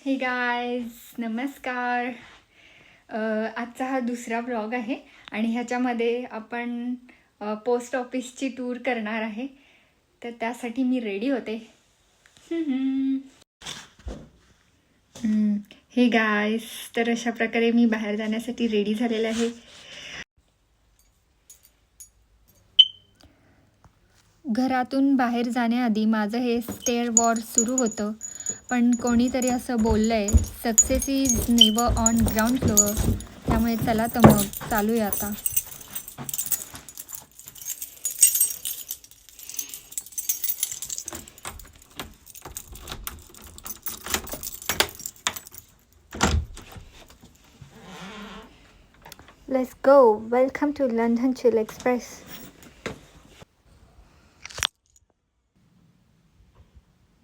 हे गायज नमस्कार. आजचा हा दुसरा ब्लॉग आहे आणि ह्याच्यामध्ये आपण पोस्ट ऑफिसची टूर करणार आहे. तर त्यासाठी मी रेडी होते. हे गायज तर अशा प्रकारे मी बाहेर जाण्यासाठी रेडी झालेलं आहे. घरातून बाहेर जाण्याआधी माझं हे स्टेअर वॉर सुरू होतं. पण कोणीतरी असं बोललं आहे success is never on ground floor त्यामुळे चला तर मग चालूया आता. Let's go welcome to London chill express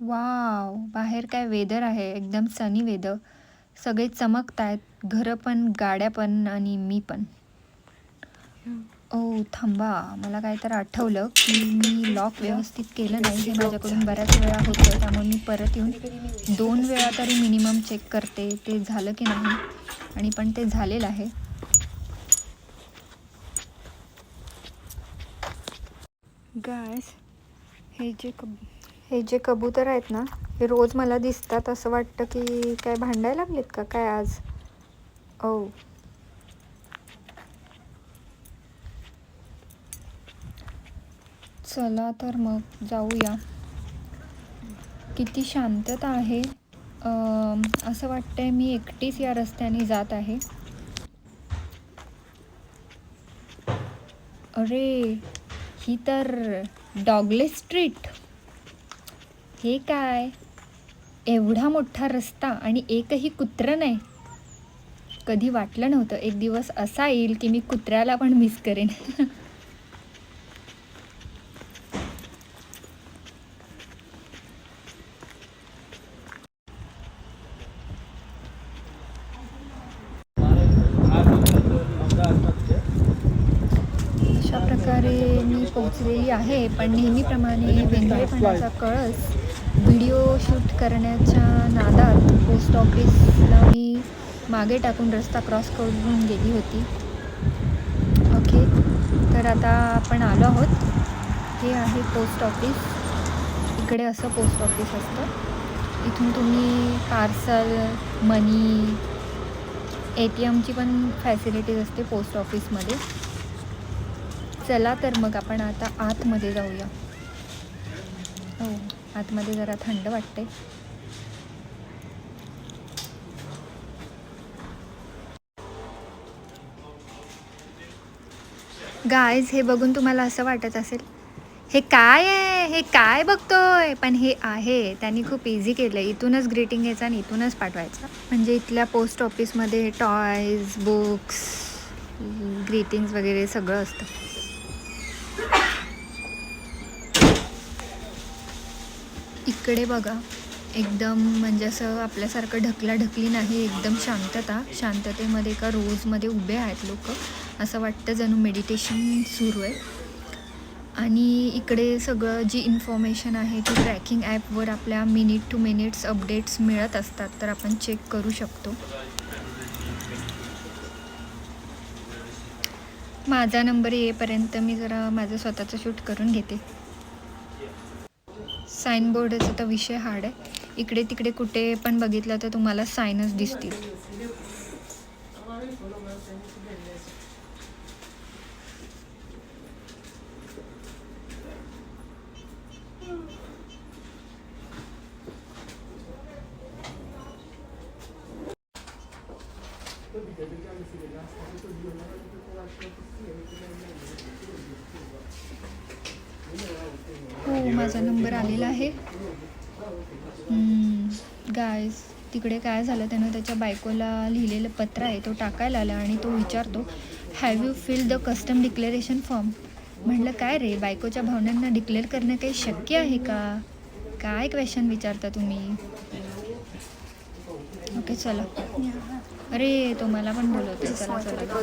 wow बाहेर काय वेदर आहे? एकदम सनी वेदर. सगळे चमकत आहेत घरं पण गाड्या पण आणि मी पण. ओ थांबा. मला काय तर आठवलं की मी लॉक व्यवस्थित केलं नाही हे माझ्याकडून बऱ्याच वेळा होतं. त्यामुळे मी परत येऊन दोन वेळा तरी मिनिमम चेक करते. ते झालं की नाही? आणि पण ते झालेलं आहे. गायस हे जे कब हे जे कबूतर आहेत ना हे रोज मला दिसतात. असं वाटतं की काय भांडायला लागलेत का? काय आज? ओ. चला तर मग जाऊया. किती शांतता आहे. असं वाटतंय मी एकटीच या रस्त्याने जात आहे. अरे ही तर डॉगलेस स्ट्रीट. हे काय? एवढा मोठा रस्ता आणि एकही कुत्रं नाही. कधी वाटलं नव्हतं एक दिवस असा येईल की मी कुत्र्याला पण मिस करेन. अशा प्रकारे मी पोचलेली आहे पण नेहमीप्रमाणे वेंगळेपणाचा कळस व्हिडिओ शूट करण्याच्या नादात पोस्ट ऑफिसला मी मागे टाकून रस्ता क्रॉस करून गेली होती. ओके तर आता आपण आलो आहोत. हे आहे पोस्ट ऑफिस. इकडे असं पोस्ट ऑफिस असतं. इथून तुम्ही पार्सल मनी ए टी एमची पण फॅसिलिटीज असते पोस्ट ऑफिसमध्ये. चला तर मग आपण आता आतमध्ये जाऊया. हो. आतमध्ये जरा थंड वाटते गायज हे बघून तुम्हाला असं वाटत असेल हे काय आहे? हे काय बघतोय? पण हे आहे. त्यांनी खूप इझी केलं आहे इथूनच ग्रीटिंग घ्यायचं आणि इथूनच पाठवायचं. म्हणजे इथल्या पोस्ट ऑफिसमध्ये टॉयज बुक्स ग्रीटिंग्स वगैरे सगळं असतं. इकडे बघा. एकदम म्हणजे असं आपल्यासारखं ढकला ढकली नाही एकदम शांतता. शांततेमध्ये एका रोजमध्ये उभे आहेत लोक. असं वाटतं जणू मेडिटेशन सुरू आहे. आणि इकडे सगळं जी इन्फॉर्मेशन आहे ती ट्रॅकिंग ॲपवर आपल्या मिनिट टू मिनिट्स अपडेट्स मिळत असतात तर आपण चेक करू शकतो. माझा नंबर येईपर्यंत मी जरा माझं स्वतःचं शूट करून घेते. साईन बोर्डचा तर विषय हार्ड आहे. इकडे तिकडे कुठे पण बघितलं तर तुम्हाला साईनच दिसतील हो माझा नंबर आलेला आहे. गायज तिकडे काय झालं त्यानं त्याच्या बायकोला लिहिलेलं पत्र आहे तो टाकायला आला आणि तो विचारतो have you fill the custom declaration form म्हटलं काय रे बायकोच्या भावनांना डिक्लेअर करणं काही शक्य आहे का? काय क्वेश्चन विचारता तुम्ही? ओके चला. अरे तो मला पण बोलवतो चला चला.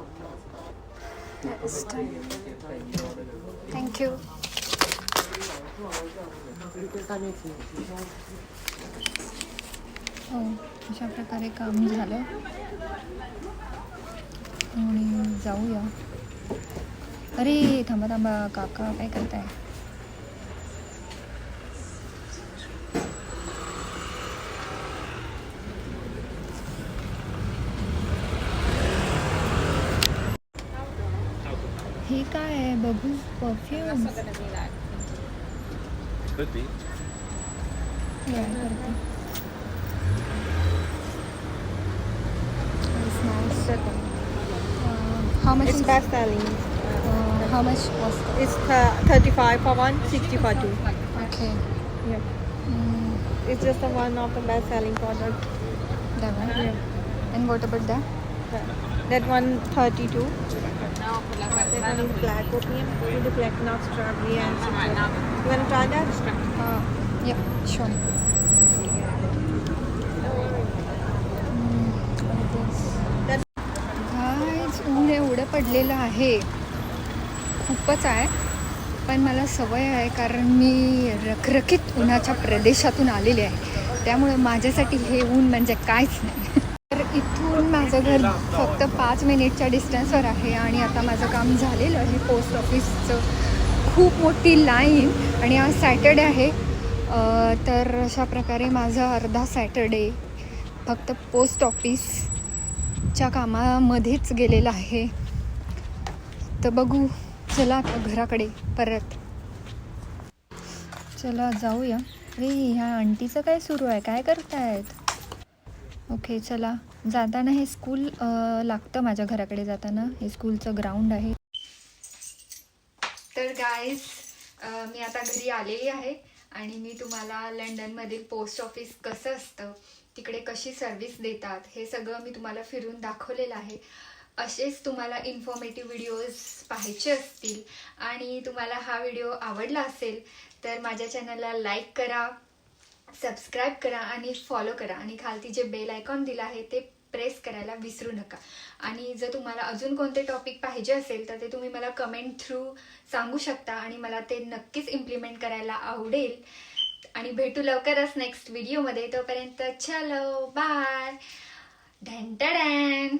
is 300 थँक्यू हो अशा प्रकारे काम झालं. आणि जाऊया. अरे थांबा थांबा काका काय करताय? हे काय आहे बघू परफ्यूम Could be. करते how much It's is, best selling. uh, how much was It's th- 35 for one, 60 for two. okay Yeah. mm, It's just a one of the best selling product. that one Yeah. and what about that That one 32. ऊन एवढं पडलेलं आहे. खूपच आहे. पण मला सवय आहे कारण मी रखरखीत उन्हाच्या प्रदेशातून आलेले आहे. त्यामुळे माझ्यासाठी हे ऊन म्हणजे काहीच नाही. तर इथून माझं घर फक्त पाच मिनिटच्या डिस्टन्सवर आहे आणि आता माझं काम झालेलं आहे. पोस्ट ऑफिसचं खूप मोठी लाईन आणि आज सॅटर्डे आहे. तर अशा प्रकारे माझं अर्धा सॅटर्डे फक्त पोस्ट ऑफिसच्या कामामध्येच गेलेलं आहे. तर बघू चला आता घराकडे परत. चला जाऊया. अरे ह्या आंटीचं काय सुरू आहे? काय करतायत? ओके चला. जाताना हे स्कूल लागतं माझ्या घराकडे जाताना. हे स्कूलचं ग्राउंड आहे. तर गाईज मी आता घरी आलेली आहे आणि मी तुम्हाला लंडनमधील पोस्ट ऑफिस कसं असतं तिकडे कशी सर्व्हिस देतात हे सगळं मी तुम्हाला फिरून दाखवलेलं आहे. असेच तुम्हाला इन्फॉर्मेटिव्ह व्हिडिओज पाहायचे असतील आणि तुम्हाला हा व्हिडिओ आवडला असेल तर माझ्या चॅनलला लाईक करा. सबस्क्राईब करा आणि फॉलो करा. आणि खालती जे बेल आयकॉन दिलं आहे ते प्रेस करायला विसरू नका. आणि जर तुम्हाला अजून कोणते टॉपिक पाहिजे असेल तर ते तुम्ही मला कमेंट थ्रू सांगू शकता आणि मला ते नक्कीच इम्प्लिमेंट करायला आवडेल. आणि भेटू लवकरच नेक्स्ट व्हिडिओमध्ये तोपर्यंत चलो बाय डॅन